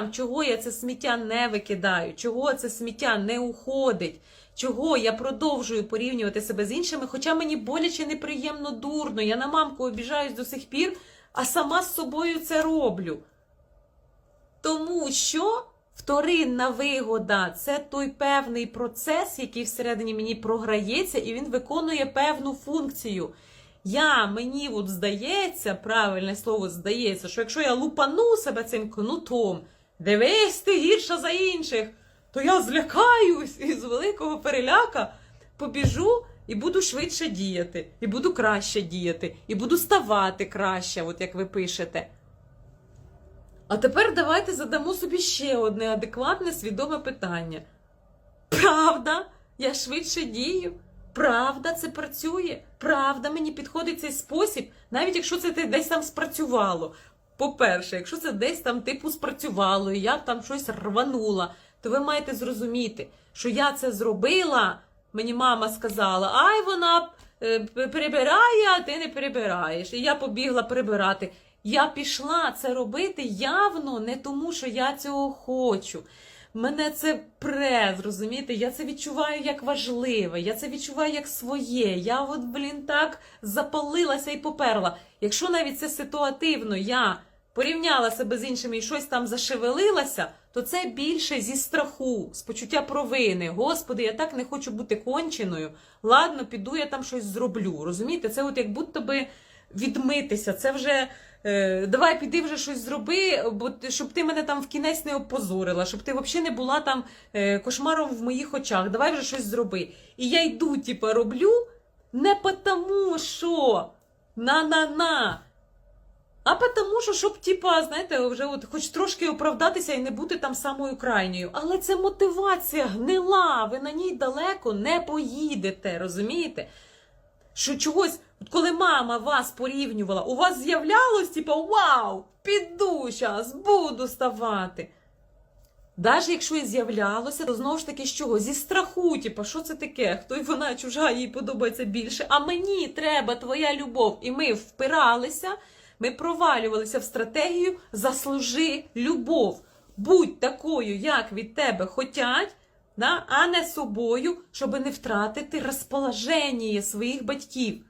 сміттям, чого я це сміття не викидаю, чого це сміття не уходить, чого я продовжую порівнювати себе з іншими, хоча мені боляче неприємно дурно. Я на мамку обіжаюсь до сих пір, а сама з собою це роблю. Тому що вторинна вигода це той певний процес, який всередині мені програється, і він виконує певну функцію. Я, мені от здається, правильне слово здається, що якщо я лупану себе цим кнутом, дивись ти гірша за інших, то я злякаюсь і з великого переляка побіжу і буду швидше діяти, і буду краще діяти, і буду ставати краще, от як ви пишете. А тепер давайте задамо собі ще одне адекватне свідоме питання. Правда, я швидше дію? Правда, це працює? Правда, мені підходить цей спосіб, навіть якщо це десь там спрацювало. По-перше, якщо це десь там типу спрацювало, і я там щось рванула, то ви маєте зрозуміти, що я це зробила. Мені мама сказала, ай, вона е, перебирає, а ти не перебираєш. І я побігла прибирати. Я пішла це робити явно не тому, що я цього хочу. Мене це пре, зрозумієте? Я це відчуваю як важливе, я це відчуваю як своє. Я от, блін, так запалилася і поперла. Якщо навіть це ситуативно, я порівняла себе з іншими і щось там зашевелилася, то це більше зі страху, з почуття провини. Господи, я так не хочу бути конченою. Ладно, піду, я там щось зроблю. Розумієте, це от як будто би відмитися. Це вже. Е, давай піди вже щось зроби, бо щоб ти мене там в кінець не опозорила, щоб ти взагалі не була там е, кошмаром в моїх очах. Давай вже щось зроби. І я йду, типа, роблю не потому, що на-на-на. А потому, що, щоб, типа, знаєте, вже от хоч трошки оправдатися і не бути там самою крайньою. Але це мотивація гнила, ви на ній далеко не поїдете, розумієте? Що чогось, коли мама вас порівнювала, у вас з'являлось, типа, вау, піду зараз, буду ставати. Навіть якщо і з'являлося, то знову ж таки з чого? Зі страху, типа, що це таке? Хто й вона чужа, їй подобається більше. А мені треба твоя любов. І ми впиралися, ми провалювалися в стратегію заслужи любов. Будь такою, як від тебе хотять, а не собою, щоб не втратити розположення своїх батьків.